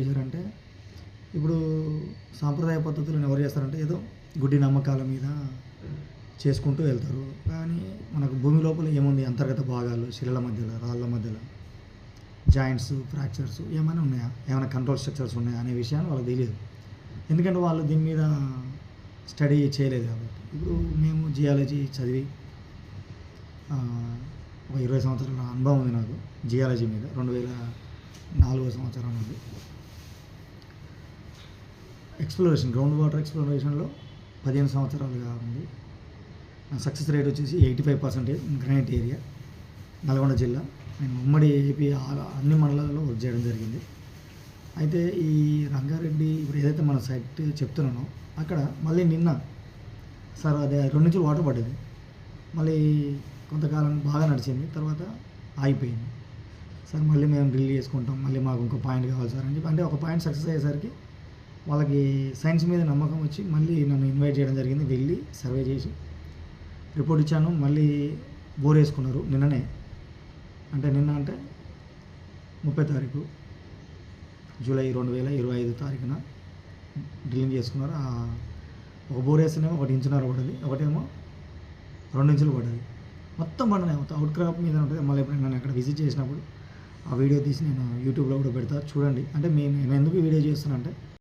చేశారంటే ఇప్పుడు సాంప్రదాయ పద్ధతులను ఎవరు చేస్తారంటే ఏదో గుడ్డి నమ్మకాల మీద చేసుకుంటూ వెళ్తారు. కానీ మనకు భూమి లోపల ఏముంది? అంతర్గత భాగాలు శిలల మధ్యలో రాళ్ళ మధ్యలో జాయింట్స్ ఫ్రాక్చర్స్ ఏమైనా ఉన్నాయా? ఏమైనా కంట్రోల్ స్ట్రక్చర్స్ ఉన్నాయా అనే విషయాన్ని వాళ్ళకి తెలియదు. ఎందుకంటే వాళ్ళు దీని మీద స్టడీ చేయలేదు కాబట్టి. ఇప్పుడు మేము జియాలజీ చదివి ఒక ఇరవై సంవత్సరాల అనుభవం ఉంది నాకు జియాలజీ మీద. రెండు వేల నాలుగో సంవత్సరం ఉంది. ఎక్స్ప్లోరేషన్ గ్రౌండ్ వాటర్ ఎక్స్ప్లోరేషన్లో పదిహేను సంవత్సరాలుగా ఉంది. నా సక్సెస్ రేట్ వచ్చేసి eighty five percentage granite area Nalgonda జిల్లా. నేను ఉమ్మడి ఏపీ ఆ- అన్ని మండలాల్లో వర్క్ చేయడం జరిగింది. అయితే ఈ రంగారెడ్డి ఇప్పుడు ఏదైతే మన సైట్ చెప్తున్నానో అక్కడ మళ్ళీ నిన్న సార్ అదే రెండు నుంచి వాటర్ పడ్డది. మళ్ళీ కొంతకాలం బాగా నడిచింది తర్వాత ఆగిపోయింది. సార్ మళ్ళీ మేము డ్రిల్ చేసుకుంటాం మళ్ళీ మాకు ఇంకో పాయింట్ కావాలి సార్ అని చెప్పి అంటే ఒక పాయింట్ సక్సెస్ అయ్యేసరికి వాళ్ళకి సైన్స్ మీద నమ్మకం వచ్చి మళ్ళీ నన్ను ఇన్వైట్ చేయడం జరిగింది. వెళ్ళి సర్వే చేసి రిపోర్ట్ ఇచ్చాను. మళ్ళీ బోర్ వేసుకున్నారు నిన్ననే. అంటే నిన్న అంటే ముప్పై తారీఖు జూలై రెండు వేల ఇరవై ఐదు తారీఖున డ్రిల్లింగ్ చేసుకున్నారు. ఒక బోర్ వేస్తేనేమో ఒకటి ఇంచున్నర పడింది ఒకటేమో రెండు ఇంచులు పడ్డది. మొత్తం పడినాయి మొత్తం అవుట్ క్రాప్ మీద ఉంటుంది. మళ్ళీ ఎప్పుడైనా నేను అక్కడ విజిట్ చేసినప్పుడు ఆ వీడియో తీసి నేను యూట్యూబ్లో కూడా పెడతా. చూడండి. అంటే మీ నేను ఎందుకు వీడియో చేస్తున్నా అంటే